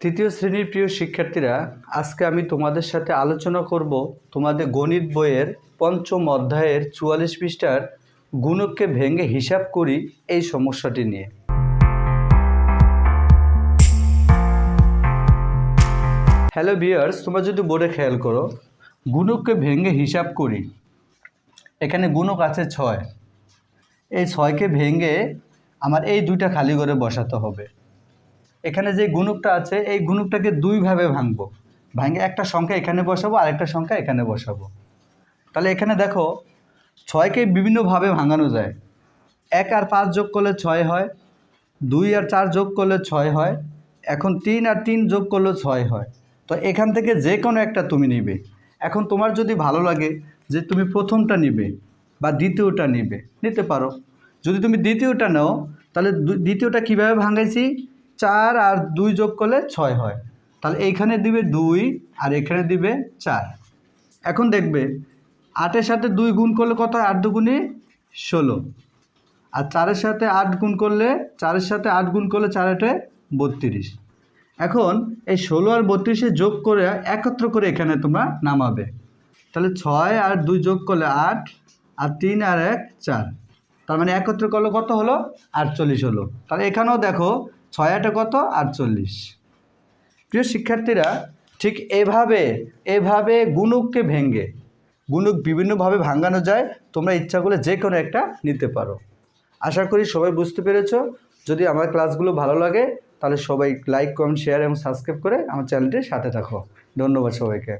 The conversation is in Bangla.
তৃতীয় শ্রেণির প্রিয় শিক্ষার্থীরা, আজকে আমি তোমাদের সাথে আলোচনা করব তোমাদের গণিত বইয়ের পঞ্চম অধ্যায়ের চুয়াল্লিশ পৃষ্ঠার গুণককে ভেঙে হিসাব করি এই সমস্যাটি নিয়ে। হ্যালো বিয়ার্স তোমরা যদি বোর্ডে খেয়াল করো, গুণককে ভেঙে হিসাব করি। এখানে গুণক আছে ছয়। এই ছয়কে ভেঙে আমার এই দুইটা খালি করে বসাতে হবে। এখানে যে গুণকটা আছে, এই গুণকটাকে দুইভাবে ভাঙবো। ভাঙে একটা সংখ্যা এখানে বসাবো আর একটা সংখ্যা এখানে বসাবো। তাহলে এখানে দেখো, ছয়কে বিভিন্নভাবে ভাঙানো যায়। এক আর পাঁচ যোগ করলে ছয় হয়, দুই আর চার যোগ করলে ছয় হয়, এখন তিন আর তিন যোগ করলে ছয় হয়। তো এখান থেকে যে কোনো একটা তুমি নিবে। এখন তোমার যদি ভালো লাগে যে তুমি প্রথমটা নিবে বা দ্বিতীয়টা নিবে, নিতে পারো। যদি তুমি দ্বিতীয়টা নাও, তাহলে দ্বিতীয়টা কীভাবে ভাঙাইছি? চার আর দুই যোগ করলে ছয় হয়। তাহলে এইখানে দিবে দুই আর এখানে দিবে চার। এখন দেখবে, আটের সাথে দুই গুণ করলে কত হয়? আট দুগুণে ষোলো। আর চারের সাথে আট গুণ করলে, চারের সাথে আট গুণ করলে চার আটে বত্রিশ। এখন এই ষোলো আর বত্রিশে যোগ করে, একত্র করে এখানে তোমরা নামাবে। তাহলে ছয় আর দুই যোগ করলে আট, আর তিন আর এক, চার। তার মানে একত্র করলে কত হলো? আটচল্লিশ হলো। তাহলে এখানেও দেখো ছয় আটে কত? আটচল্লিশ। প্রিয় শিক্ষার্থীরা, ঠিক এভাবে এভাবে গুণককে ভেঙে গুণক বিভিন্নভাবে ভাঙানো যায়, তোমরা ইচ্ছা করলে যে কোনো একটা নিতে পারো। আশা করি সবাই বুঝতে পেরেছ। যদি আমার ক্লাসগুলো ভালো লাগে, তাহলে সবাই লাইক, কমেন্ট, শেয়ার এবং সাবস্ক্রাইব করে আমার চ্যানেলটির সাথে থাকো। ধন্যবাদ সবাইকে।